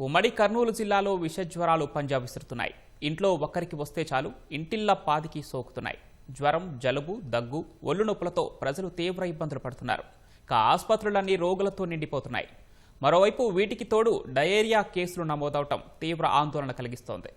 ఉమ్మడి కర్నూలు జిల్లాలో విషజ్వరాలు పంజా విసురుతున్నాయి. ఇంట్లో ఒక్కరికి వస్తే చాలు ఇంటిల్లా పాదికి సోకుతున్నాయి. జ్వరం జలుబు దగ్గు ఒళ్ళు నొప్పులతో ప్రజలు తీవ్ర ఇబ్బందులు పడుతున్నారు. ఇక ఆసుపత్రులన్నీ రోగులతో నిండిపోతున్నాయి. మరోవైపు వీటికి తోడు డయేరియా కేసులు నమోదవటం తీవ్ర ఆందోళన కలిగిస్తోంది.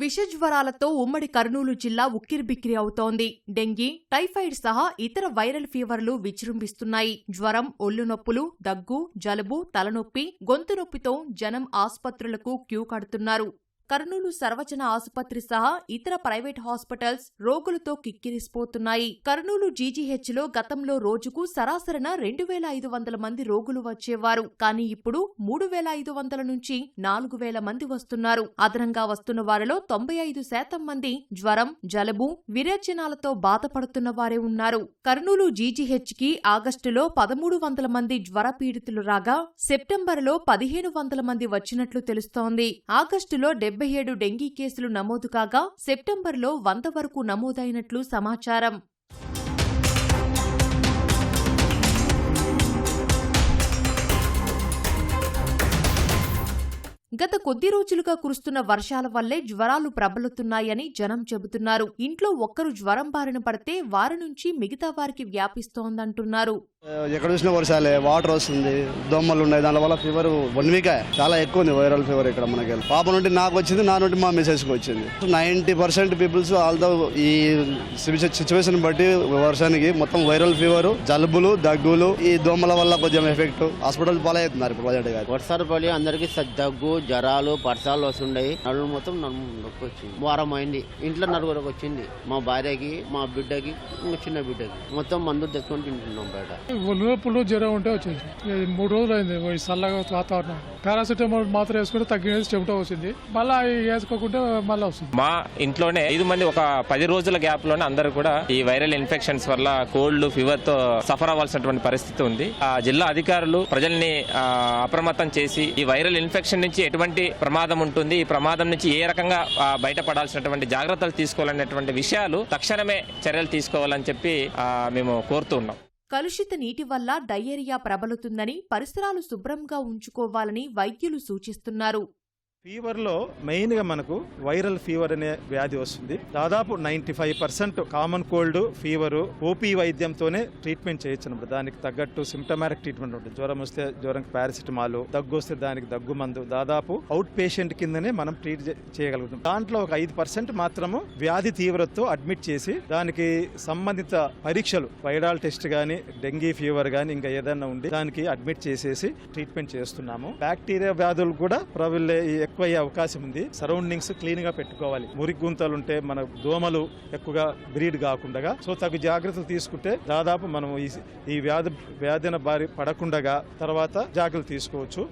విషజ్వరాలతో ఉమ్మడి కర్నూలు జిల్లా ఉక్కిరిబిక్కిరి అవుతోంది. డెంగీ టైఫాయిడ్ సహా ఇతర వైరల్ ఫీవర్లు విజృంభిస్తున్నాయి. జ్వరం ఒళ్ళు నొప్పులు దగ్గు జలుబు తలనొప్పి గొంతు నొప్పితో జనం ఆసుపత్రులకు క్యూ కడుతున్నారు. కర్నూలు సర్వజన ఆసుపత్రి సహా ఇతర ప్రైవేట్ హాస్పిటల్స్ రోగులతో కిక్కిరిసిపోతున్నాయి. కర్నూలు జీజీహెచ్లో గతంలో రోజుకు సరాసరిన రెండు వేల ఐదు వందల మంది రోగులు వచ్చేవారు. కానీ ఇప్పుడు మూడు వేల ఐదు వందల నుంచి నాలుగు వేల మంది వస్తున్నారు. అదనంగా వస్తున్న వారిలో తొంభై ఐదు శాతం మంది జ్వరం జలుబు విరేచనాలతో బాధపడుతున్న వారే ఉన్నారు. కర్నూలు జీజీహెచ్కి ఆగస్టులో పదమూడు వందల మంది జ్వర పీడితులు రాగా సెప్టెంబర్లో పదిహేను వందల మంది వచ్చినట్లు తెలుస్తోంది. ఆగస్టులో డెబ్బై ఏడు డెంగీ కేసులు నమోదు కాగా సెప్టెంబర్లో వంద వరకు నమోదైనట్లు సమాచారం. గత కొద్ది రోజులుగా కురుస్తున్న వర్షాల వల్లే జ్వరాలు ప్రబలుతున్నాయని జనం చెబుతున్నారు. ఇంట్లో ఒక్కరు జ్వరం బారిన పడితే వారి నుంచి మిగతా వారికి వ్యాపిస్తోందంటున్నారు. ఎక్కడ చూసినా వర్షాలే వాటర్ వస్తుంది దోమలు ఉన్నాయి దాని వల్ల ఫీవర్ వన్ వీక్ చాలా ఎక్కువ ఉంది వైరల్ ఫీవర్ ఇక్కడ మనకి పాప నుండి నాకు వచ్చింది నా నుండి మా మిసెస్కి వచ్చింది. నైంటీ పర్సెంట్ పీపుల్స్ ఆల్దో ఈ సిచ్యువేషన్ బట్టి వర్షానికి మొత్తం వైరల్ ఫీవర్ జలుబులు దగ్గులు ఈ దోమల వల్ల కొంచెం ఎఫెక్ట్ హాస్పిటల్ పాలవుతున్నారు ఇప్పుడు ప్రజెంట్ గారు. వర్షాలు పడి అందరికి దగ్గు జ్వరాలు పర్సాలు వస్తుండయి. నడుము మొత్తం నడుము నొప్పి వచ్చింది. వారం అయింది. ఇంట్లో నలుగురికి వచ్చింది. మా భార్యకి మా బిడ్డకి చిన్న బిడ్డకి. మొత్తం మందులు తెచ్చుకొని తింటున్నాం బయట. నొప్పులు జ్వరం ఉంటే వచ్చేసి మూడు రోజులు అయింది ఈ చల్లగా వాతావరణం. పారాసిటమాల్ మాత్రం వేసుకుంటే తగ్గినది చెమట వచ్చింది మళ్ళీ అవి వేసుకోకుంటే మళ్ళీ వస్తుంది. మా ఇంట్లోనే ఐదు మంది ఒక పది రోజుల గ్యాప్లోనే అందరూ కూడా ఈ వైరల్ ఇన్ఫెక్షన్స్ వల్ల కోల్డ్ ఫీవర్తో సఫర్ అవ్వాల్సినటువంటి పరిస్థితి ఉంది. ఆ జిల్లా అధికారులు ప్రజల్ని అప్రమత్తం చేసి ఈ వైరల్ ఇన్ఫెక్షన్ నుంచి ఎటువంటి ప్రమాదం ఉంటుంది ఈ ప్రమాదం నుంచి ఏ రకంగా బయటపడాల్సినటువంటి జాగ్రత్తలు తీసుకోవాలనేటువంటి విషయాలు తక్షణమే చర్యలు తీసుకోవాలని చెప్పి మేము కోరుతూ ఉన్నాం. కలుషిత నీటి వల్ల డయేరియా ప్రబలుతుందని పరిసరాలు శుభ్రంగా ఉంచుకోవాలని వైద్యులు సూచిస్తున్నారు. ఫీవర్లో మెయిన్గా మనకు వైరల్ ఫీవర్ అనే వ్యాధి వస్తుంది. దాదాపు ninety five percent common cold fever OP వైద్యంతోనే treatment చేయొచ్చు అనమాట దానికి తగ్గట్టు సిమ్టమాటిక్ ట్రీట్మెంట్ ఉంటుంది. జ్వరం వస్తే జ్వరం పారాసిటమాల్ దగ్గు వస్తే దానికి దగ్గు మందు దాదాపు అవుట్ పేషెంట్ కిందనే మనం ట్రీట్ చేయగలుగుతాం. దాంట్లో ఒక ఐదు పర్సెంట్ మాత్రము వ్యాధి తీవ్రతతో అడ్మిట్ చేసి దానికి సంబంధిత పరీక్షలు వైరాల్ టెస్ట్ కానీ డెంగీ ఫీవర్ కానీ ఇంకా ఏదైనా ఉండి దానికి అడ్మిట్ చేసేసి ట్రీట్మెంట్ చేస్తున్నాము. బ్యాక్టీరియా వ్యాధులు కూడా ప్రబుల్ ఎక్కువ అయ్యే అవకాశం ఉంది. సరౌండింగ్స్ క్లీన్గా పెట్టుకోవాలి. మురికి గుంతలు ఉంటే మన దోమలు ఎక్కువగా బ్రీడ్ కాకుండా సో తగు జాగ్రత్తలు తీసుకుంటే దాదాపు మనం ఈ ఈ వ్యాధి వ్యాధిన బారి పడకుండా తర్వాత జాగ్రత్తలు తీసుకోవచ్చు.